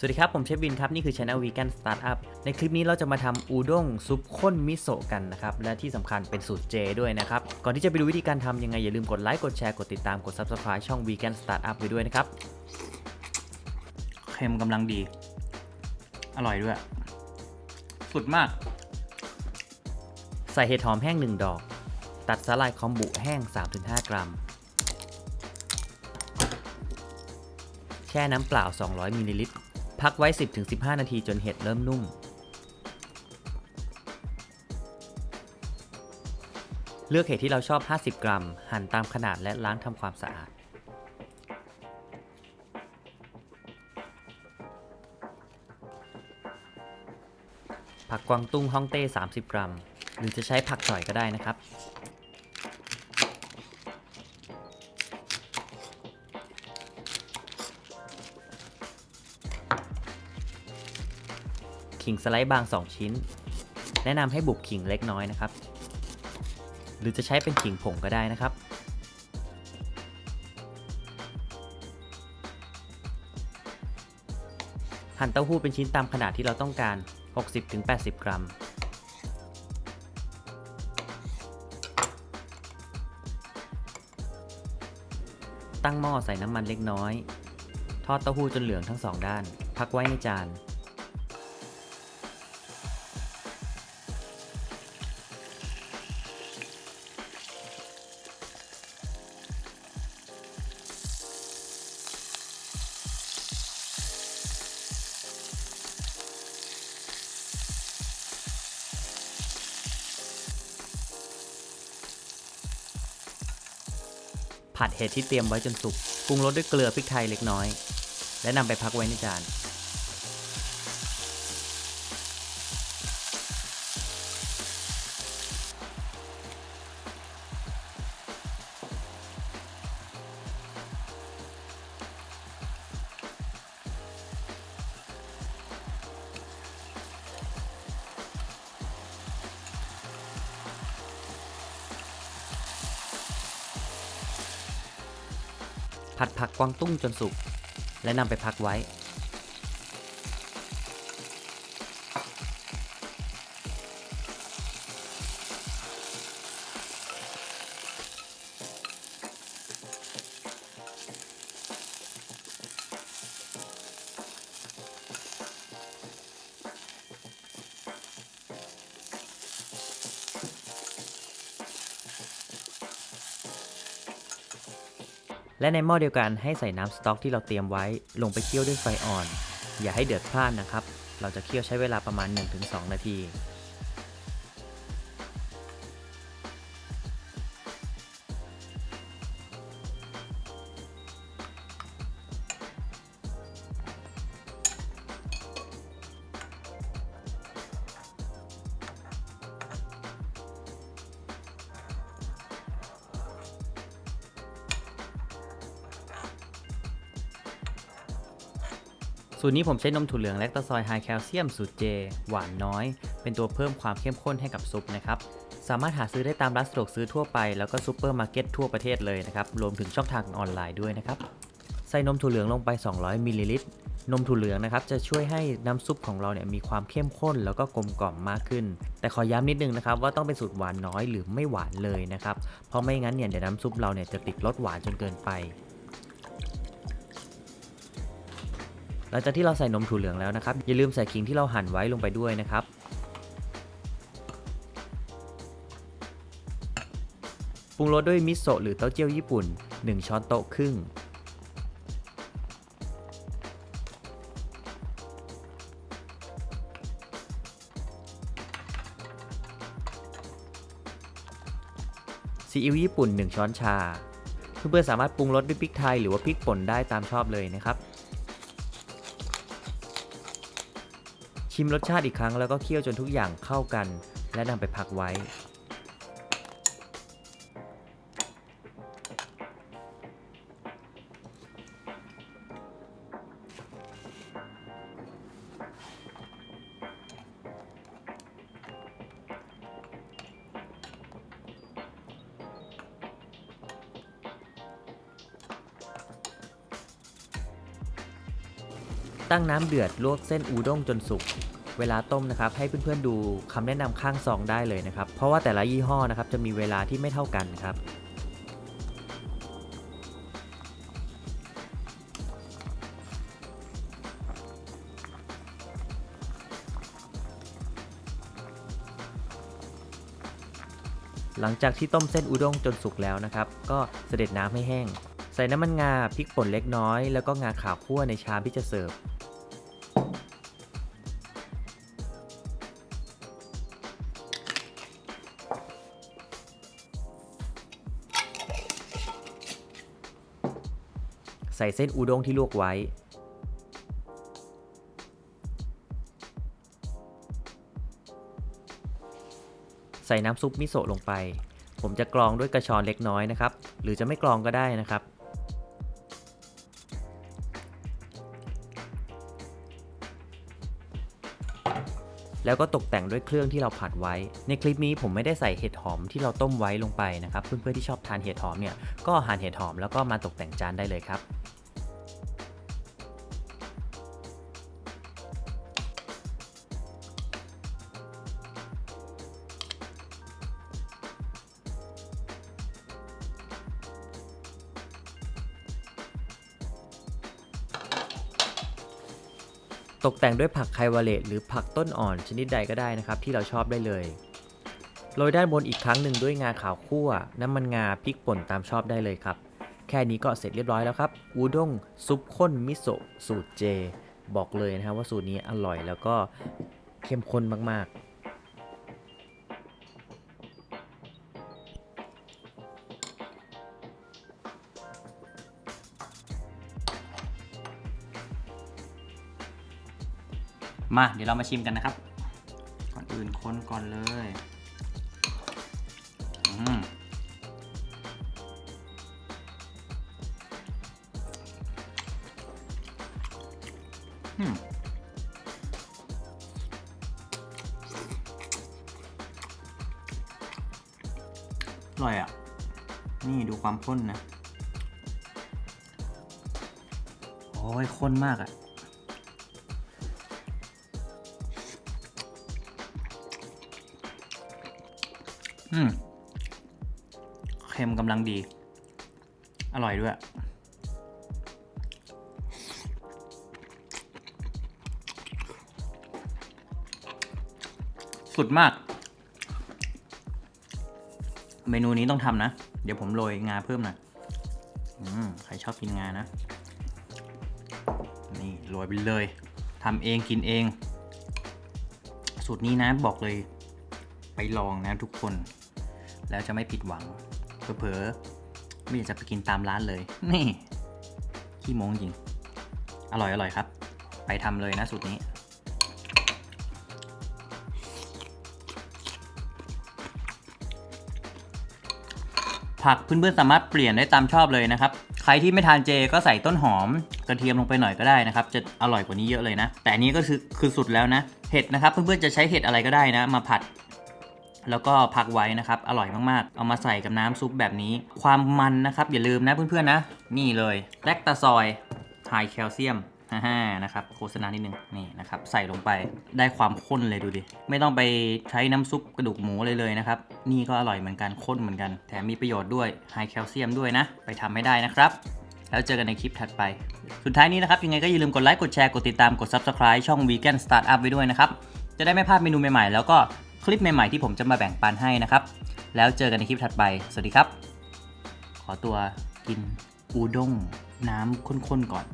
สวัสดีครับ ผมเชฟบินครับ นี่คือ Channel Vegan Startup ในคลิปนี้เราจะมาทำอูด้งซุปข้นมิโซะกันนะครับ และที่สำคัญเป็นสูตรเจด้วยนะครับ ก่อนที่จะไปดูวิธีการทำยังไง อย่าลืมกดไลค์กดแชร์กดติดตามกด Subscribe ช่อง Vegan Startup ไปด้วยนะครับ เค็มกำลังดี อร่อยด้วย สุดมาก ใส่เห็ดหอมแห้ง 1 ดอก ตัดสาหร่ายคอมบุแห้ง 3-5 กรัม แช่น้ำเปล่า 200มิลลิลิตร พักไว้ 10-15 นาทีจนเห็ดเริ่มนุ่ม เลือกเห็ดที่เราชอบ 50 กรัม หั่นตามขนาดและล้างทำความสะอาด ผักกวางตุ้งฮ่องเต้ 30 กรัม หรือจะใช้ผักสอยก็ได้นะครับ ขิงสไลด์บาง 2 ชิ้น แนะนำให้บุกขิงเล็กน้อยนะครับ หรือจะใช้เป็นขิงผงก็ได้นะครับ หั่นเต้าหู้เป็นชิ้นตามขนาดที่เราต้องการ 60-80 กรัมตั้งหม้อใส่น้ำมันเล็กน้อย ทอดเต้าหู้จนเหลืองทั้งสองด้าน พักไว้ในจาน ผัดเห็ดที่เตรียมไว้จนสุกปรุงรสด้วยเกลือพริกไทยเล็กน้อย และนำไปพักไว้ในจาน ผัดผักกวางตุ้งจนสุก และนำไปพักไว้ และในหม้อเดียวกันให้ใส่น้ำสต๊อกที่เราเตรียมไว้ ลงไปเคี่ยวด้วยไฟอ่อน อย่าให้เดือดพล่านนะครับ เราจะเคี่ยวใช้เวลาประมาณ 1-2 นาที สูตรนี้ผมใช้นมถั่วเหลืองแลคตาซอยไฮแคลเซียมสูตรเจหวานน้อย เป็นตัวเพิ่มความเข้มข้นให้กับซุปนะครับสามารถหาซื้อได้ตามร้านสะดวกซื้อทั่วไปแล้วก็ซูเปอร์มาร์เก็ตทั่วประเทศเลยนะครับรวมถึงช่องทางออนไลน์ด้วยนะครับใส่นมถั่วเหลืองลงไป 200มิลลิลิตรนมถั่วเหลืองนะครับจะช่วยให้น้ำซุปของเราเนี่ยมีความเข้มข้นแล้วก็กลมกล่อมมากขึ้น แต่ขอย้ำนิดนึงนะครับว่าต้องเป็นสูตรหวานน้อยหรือไม่หวานเลยนะครับเพราะไม่งั้นเนี่ยเดี๋ยวน้ำซุปเราเนี่ยจะติดรสหวานจนเกินไป หลังจากที่เราใส่นมถั่วเหลืองแล้วนะครับ อย่าลืมใส่ขิงที่เราหั่นไว้ลงไปด้วยนะครับ ปรุงรสด้วยมิโซะหรือเต้าเจี้ยวญี่ปุ่น 1 ช้อนโต๊ะครึ่ง ซีอิ๊วญี่ปุ่น 1 ช้อนชา เพื่อนๆสามารถปรุงรสด้วยพริกไทยหรือว่าพริกป่นได้ตามชอบเลยนะครับ ชิมรสชาติอีกครั้งแล้วก็เคี่ยวจนทุกอย่างเข้ากัน และนำไปพักไว้ ตั้งน้ำเดือดลวกเส้นอูด้งจนสุก เวลาต้มนะครับ ให้เพื่อนๆดูคำแนะนำข้างซองได้เลยนะครับ เพราะว่าแต่ละยี่ห้อนะครับจะมีเวลาที่ไม่เท่ากันครับหลังจากที่ต้มเส้นอุด้งจนสุกแล้วนะครับ ก็เสด็จน้ำให้แห้ง ใส่น้ำมันงาพริกป่นเล็กน้อย แล้วก็งาขาวคั่วในชามที่จะเสิร์ฟ ใส่เส้นอูด้งที่ลวกไว้ ใส่น้ำซุปมิโซะลงไป ผมจะกรองด้วยกระชอนเล็กน้อยนะครับ หรือจะไม่กรองก็ได้นะครับ แล้วก็ตกแต่งด้วยเครื่องที่เราผัดไว้ ในคลิปนี้ผมไม่ได้ใส่เห็ดหอมที่เราต้มไว้ลงไปนะครับ เพื่อนๆที่ชอบทานเห็ดหอมเนี่ยก็หั่นเห็ดหอมแล้วก็มาตกแต่งจานได้เลยครับ ตกแต่งด้วยผักไควาเลตหรือผักต้นอ่อนชนิดใดก็ได้นะครับ ที่เราชอบได้เลยโรยด้านบนอีกครั้งหนึ่งด้วยงาขาวคั่ว น้ำมันงาพริกป่นตามชอบได้เลยครับ แค่นี้ก็เสร็จเรียบร้อยแล้วครับ อูด้งซุปข้นมิโซะสูตรเจ บอกเลยนะครับว่าสูตรนี้อร่อยแล้วก็เข้มข้นมากๆ มาเดี๋ยวเรามาชิมกันนะครับ ก่อนอื่นค้นก่อนเลยอืมอืมอร่อยอะ นี่ดูความข้นนะ โอ้ยข้นมากอะ อืมเค็มกำลังดี อร่อยด้วย สุดมาก เมนูนี้ต้องทำนะ เดี๋ยวผมโรยงาเพิ่มหน่อยใครชอบกินงานะ นี่โรยไปเลยทำเองกินเอง สูตรนี้นะบอกเลยไปลองนะทุกคน แล้วจะไม่ผิดหวังเผลอๆไม่อยากจะไปกินตามร้านเลย นี่ ขี้โมงจริง อร่อยอร่อยครับ ไปทำเลยนะสูตรนี้ ผักเพื่อนๆสามารถเปลี่ยนได้ตามชอบเลยนะครับ ใครที่ไม่ทานเจก็ใส่ต้นหอมกระเทียมลงไปหน่อยก็ได้นะครับ จะอร่อยกว่านี้เยอะเลยนะ แต่อันนี้ก็คือคือสุดแล้วนะ เห็ดนะครับ เพื่อนๆจะใช้เห็ดอะไรก็ได้นะ มาผัด แล้วก็พักไว้นะครับ อร่อยมากๆ เอามาใส่กับน้ำซุปแบบนี้ ความมันนะครับ อย่าลืมนะเพื่อนๆนะ นี่เลยแลคตาซอยไฮแคลเซียมฮ่านะครับโฆษณานิดนึงนี่นะครับใส่ลงไปได้ความข้นเลยดูดิ ไม่ต้องไปใช้น้ำซุปกระดูกหมูเลยเลยนะครับ นี่ก็อร่อยเหมือนกันข้นเหมือนกัน แถมมีประโยชน์ด้วยไฮแคลเซียมด้วยนะ ไปทำให้ได้นะครับ แล้วเจอกันในคลิปถัดไป สุดท้ายนี้นะครับยังไงก็อย่าลืมกดไลค์กดแชร์กดติดตามกด Subscribe ช่อง Vegan Startup ไว้ด้วยนะครับ จะได้ไม่พลาดเมนูใหม่ๆ แล้วก็ คลิปใหม่ๆที่ผมจะมาแบ่งปันให้นะครับ แล้วเจอกันในคลิปถัดไป สวัสดีครับ ขอตัวกินอูด้งน้ำข้นๆก่อน